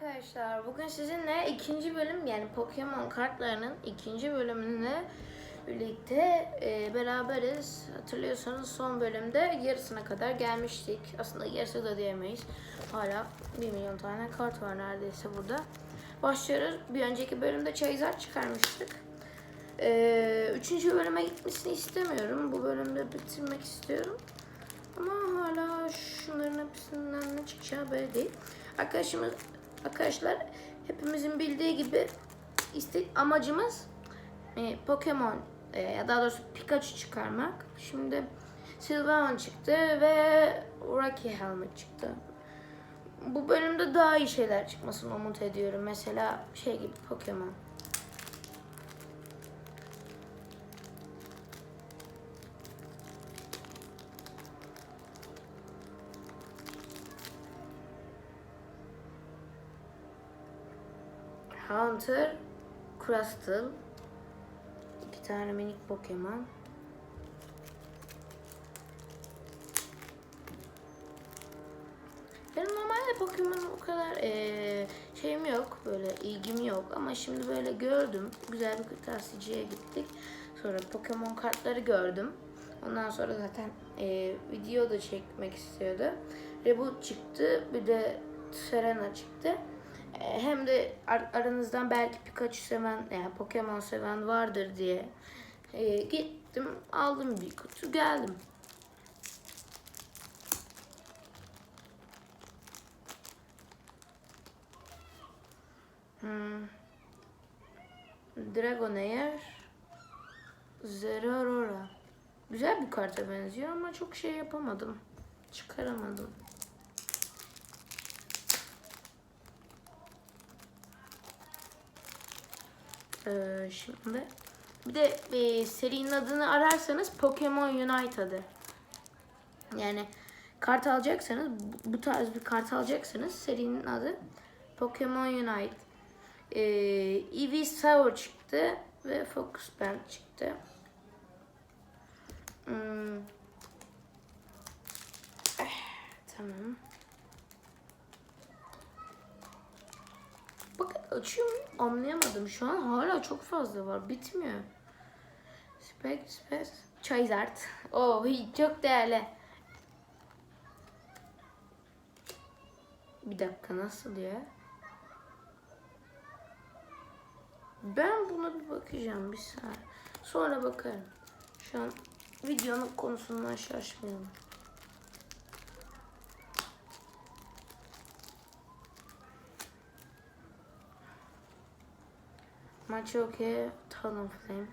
arkadaşlar. Bugün sizinle ikinci bölüm yani Pokemon kartlarının ikinci bölümünle birlikte e, beraberiz. Hatırlıyorsanız son bölümde yarısına kadar gelmiştik. Aslında yarısı da diyemeyiz. Hala 1 milyon tane kart var neredeyse burada. Başlıyoruz. Bir önceki bölümde Charizard çıkarmıştık. E, üçüncü bölüme gitmesini istemiyorum. Bu bölümde bitirmek istiyorum. Ama hala şunların hepsinden ne çıkacağı belli değil. Arkadaşımız, arkadaşlar hepimizin bildiği gibi iste, amacımız e, Pokemon e, ya daha doğrusu Pikachu çıkarmak. Şimdi Sylveon çıktı ve Rocky Helmet çıktı. Bu bölümde daha iyi şeyler çıkmasını umut ediyorum. Mesela şey gibi Pokemon. Hunter, Crustle, iki tane minik Pokemon. Benim normalde Pokemon o kadar eee, şeyim yok, böyle ilgim yok ama şimdi böyle gördüm. Güzel bir kırtasiyeciye gittik. Sonra Pokemon kartları gördüm. Ondan sonra zaten eee, video da çekmek istiyordu. Reboot çıktı, bir de Serena çıktı. Hem de ar- aranızdan belki Pikachu seven, yani Pokemon seven vardır diye e, gittim, aldım bir kutu, geldim. Hmm. Dragonair, Zeraora. Güzel bir karta benziyor ama çok şey yapamadım. Çıkaramadım. Ee, şimdi bir de e, serinin adını ararsanız Pokemon Unite adı. Yani kart alacaksanız bu- tarz bir kart alacaksanız serinin adı Pokemon Unite. Ee, Eevee çıktı ve Focus Band çıktı. Hmm. Eh, Tamam. Bakın açıyor muyum? Anlayamadım. Şu an hala çok fazla var. Bitmiyor. Spek, spek. Charizard. Oh çok değerli. Bir dakika nasıl ya? Ben buna bir bakacağım bir saniye. Sonra bakarım. Şu an videonun konusundan şaşmıyorum. Machoke, Talonflame.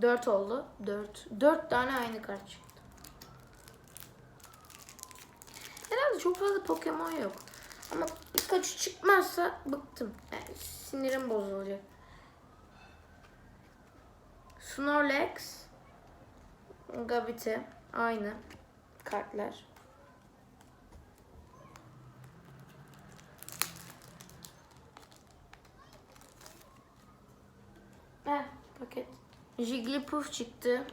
4 oldu. 4. 4 tane aynı kart çıktı. Herhalde çok fazla Pokemon yok. Ama Pikachu çıkmazsa bıktım. Yani sinirim bozulacak. Snorlax, Gabite aynı kartlar. Heh, paket. Jigglypuff çıktı.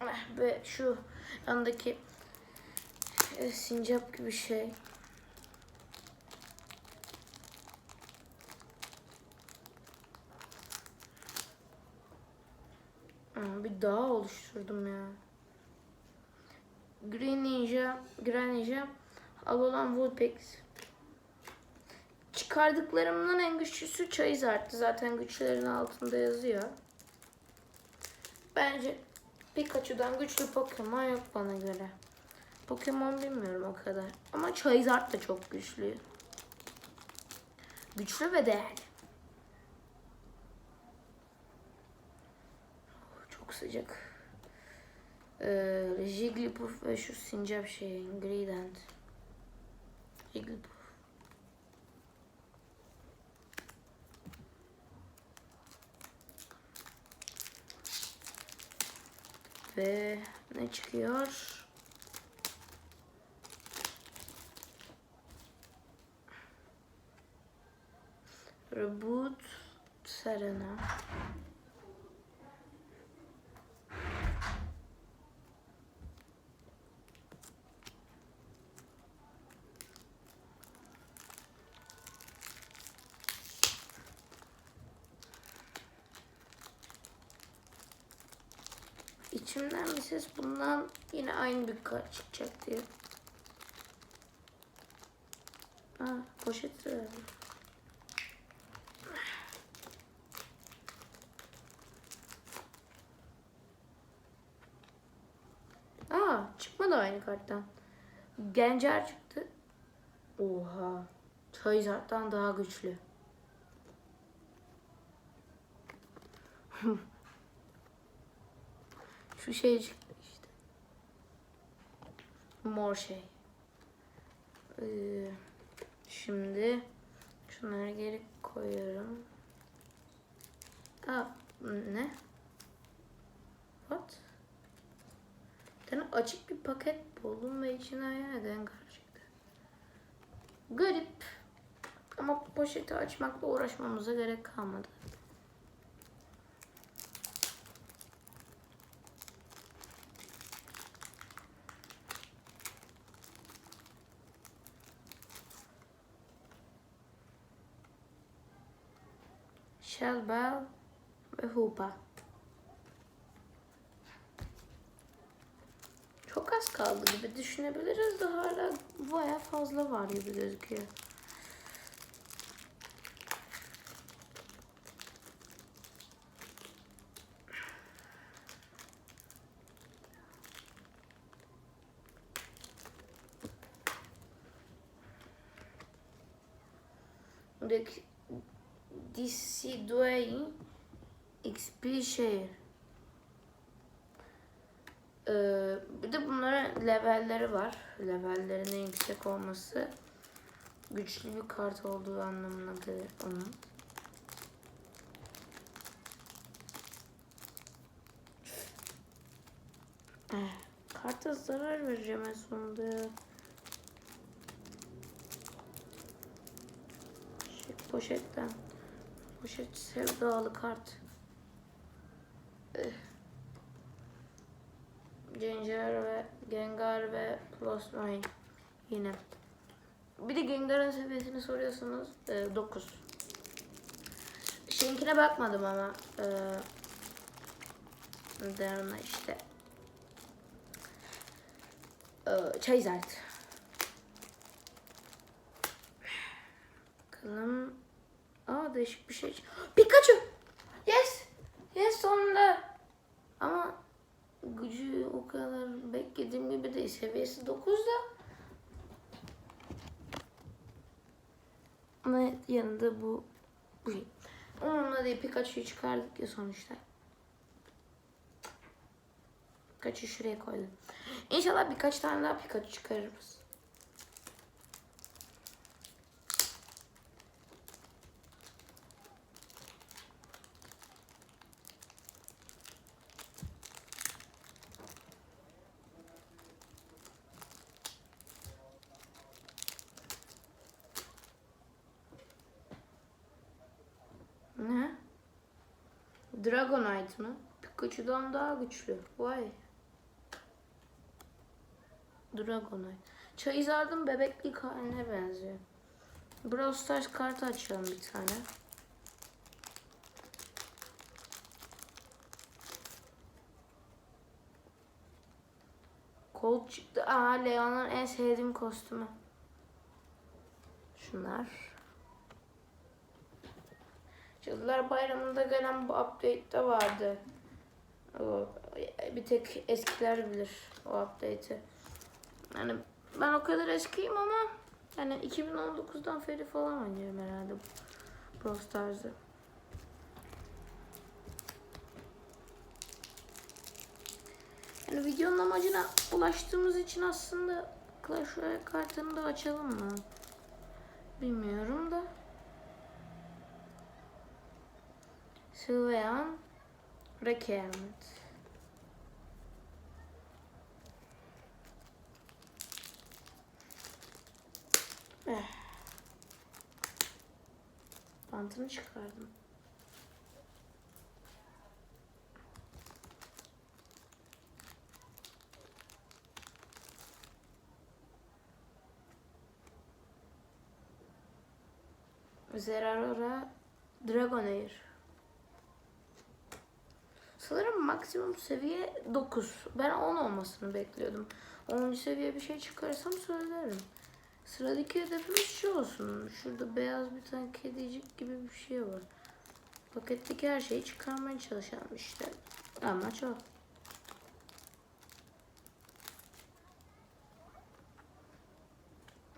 Eh, Ve şu yandaki e, sincap gibi şey. Aa, bir dağ oluşturdum ya. Green Ninja, Green Ninja, Alolan Vulpix. Çıkardıklarımdan en güçlüsü Charizard'tı. Zaten güçlerin altında yazıyor. Bence Pikachu'dan güçlü Pokemon yok bana göre. Pokemon bilmiyorum o kadar. Ama Charizard da çok güçlü. Güçlü ve değerli. Oh, Çok sıcak. Ee, Jigglypuff ve şu sincap şey, Greedent. Jigglypuff. Ve ne çıkıyor? Reboot Serena. İçimden bir ses bundan yine aynı bir kart çıkacak diye. Aa, poşet verdi. Aa, çıkmadı aynı karttan. Gencer çıktı. Oha. Charizard'dan daha güçlü. Şu şey işte. Mor şey. Ee, şimdi şunları geri koyuyorum. Aa, ne? What? Bir tane açık bir paket buldum ve içinden yine Gengar çıktı. Garip. Ama poşeti açmakla uğraşmamıza gerek kalmadı. Hoopa. Çok az kaldı gibi düşünebiliriz de hala baya fazla var gibi gözüküyor. Buradaki DC Dwayne XP Share. Ee, bir de bunların levelleri var. Levellerin en yüksek olması güçlü bir kart olduğu anlamındadır onun. Eh, karta zarar vereceğim en sonunda. Şey, poşetten. Poşet sevdalı kart. Ginger ve Gengar ve Plus Nine yine. Bir de Gengar'ın seviyesini soruyorsunuz. 9. Şeyinkine bakmadım ama. Ee, Derna işte. Ee, Charizard. Bakalım. Aa değişik bir şey. Pikachu! Yes! Yes sonunda. Ama gücü o kadar beklediğim gibi değil. Seviyesi 9 da. Ama yanında bu bu şey. Onunla değil Pikachu'yu çıkardık ya sonuçta. Pikachu'yu şuraya koydum. İnşallah birkaç tane daha Pikachu çıkarırız. Ne? Dragonite mı? Pikachu'dan daha güçlü. Vay. Dragonite. Charizard'ın bebeklik haline benziyor. Brawl Stars kartı açıyorum bir tane. Colt çıktı. Aa Leon'un en sevdiğim kostümü. Şunlar. Cadılar Bayramı'nda gelen bu update'de vardı. O, bir tek eskiler bilir o update'i. Yani ben o kadar eskiyim ama yani 2019'dan beri falan oynuyorum herhalde Brawl Stars'ı. Yani videonun amacına ulaştığımız için aslında Clash Royale kartını da açalım mı? Bilmiyorum da. Sylveon Requirement. Eh. Bantını çıkardım. Zerarora Dragonair. Sanırım maksimum seviye 9. Ben 10 olmasını bekliyordum. 10. seviye bir şey çıkarırsam söylerim. Sıradaki hedefimiz şu olsun. Şurada beyaz bir tane kedicik gibi bir şey var. Paketteki her şeyi çıkarmaya çalışalım işte. Amaç o.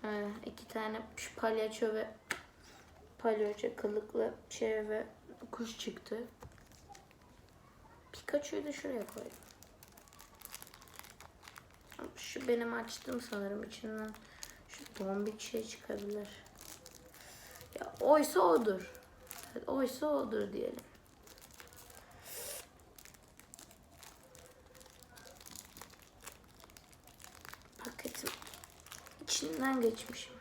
Ee, iki tane şu palyaço ve palyaço kılıklı şey ve kuş çıktı. Pikachu'yu da şuraya koydum. Şu benim açtım sanırım içinden. Şu tombik şey çıkabilir. Ya oysa odur. Oysa odur diyelim. Paketin içinden geçmişim.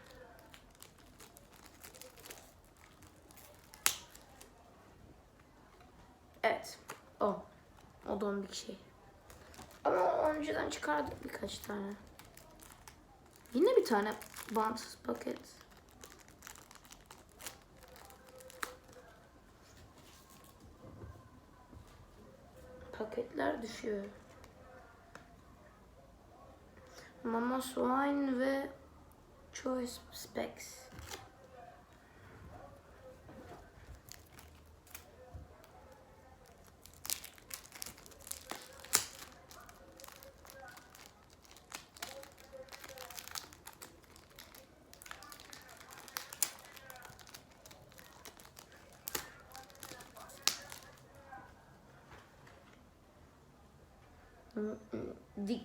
Evet. O. O dombik şey. Ama önceden çıkardık birkaç tane. Yine bir tane bantsız paket. Paketler düşüyor. Mama Swine ve Choice Specs.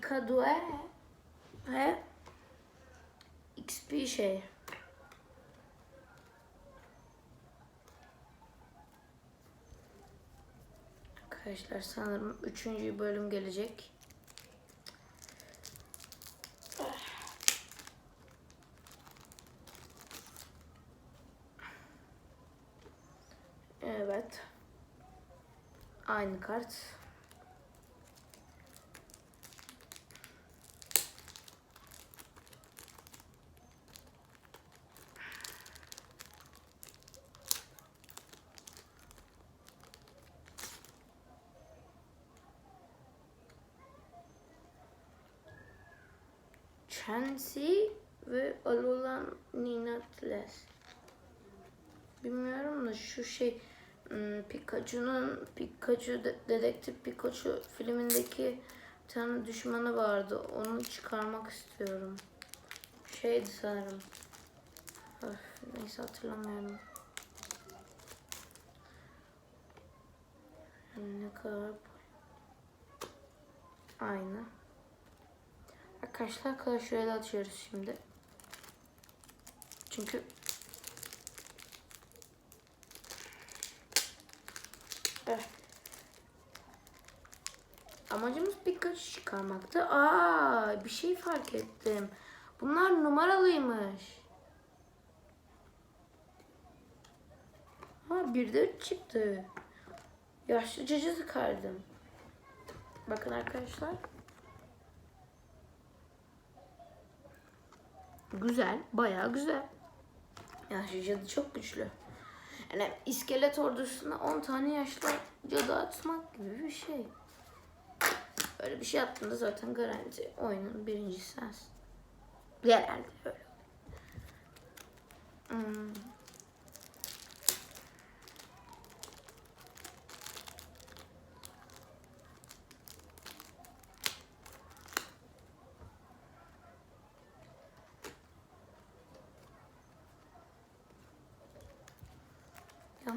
Dikadue ve XP şey. Arkadaşlar sanırım üçüncü bölüm gelecek. Evet. Aynı kart. Chansey ve Alolan Ninatles. Bilmiyorum da şu şey hmm, Pikachu'nun Pikachu de- Dedektif Pikachu filmindeki bir tane düşmanı vardı. Onu çıkarmak istiyorum. Şeydi sanırım. Öf, neyse hatırlamıyorum. Ne kadar Aynı. Arkadaşlar Clash atıyoruz şimdi. Çünkü. Amacımız Pikachu çıkarmaktı. Aa, bir şey fark ettim. Bunlar numaralıymış. Ha bir de üç çıktı. Yaşlı cacı çıkardım. Bakın arkadaşlar. Güzel, bayağı güzel. Yaşlı cadı çok güçlü. Yani iskelet ordusuna 10 tane yaşlı cadı atmak gibi bir şey. Öyle bir şey yaptığında zaten garanti oyunun birinci sensin. Genelde öyle. Hmm.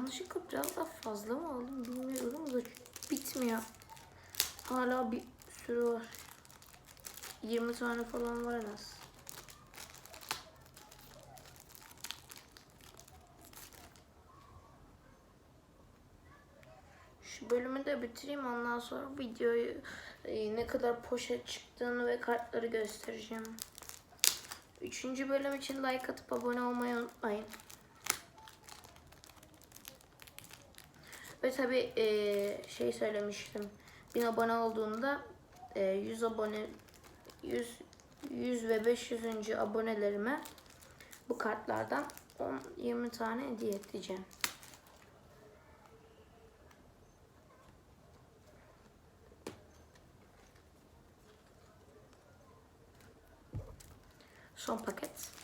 Yanlışlıkla biraz daha fazla mı aldım bilmiyorum da bitmiyor. Hala bir sürü var. 20 tane falan var en az. Şu bölümü de bitireyim ondan sonra videoyu e, ne kadar poşet çıktığını ve kartları göstereceğim. Üçüncü bölüm için like atıp abone olmayı unutmayın. Ve tabi e, şey söylemiştim. 1000 abone olduğumda e, 100 abone 100 100 ve 500. abonelerime bu kartlardan 10 20 tane hediye edeceğim. Son paket.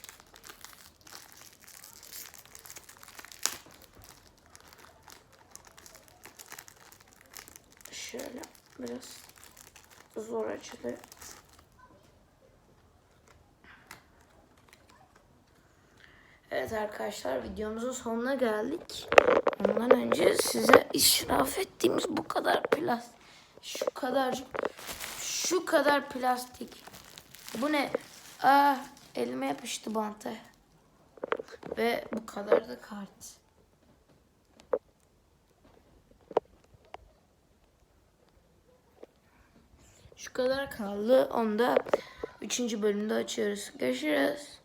Şöyle biraz zor açılıyor. Evet arkadaşlar videomuzun sonuna geldik. Ondan önce size israf ettiğimiz bu kadar plastik, şu kadar, şu kadar plastik. Bu ne? Ah elime yapıştı bantı. Ve bu kadar da kart. Şu kadar kaldı. Onu da 3. bölümde açıyoruz. Görüşürüz.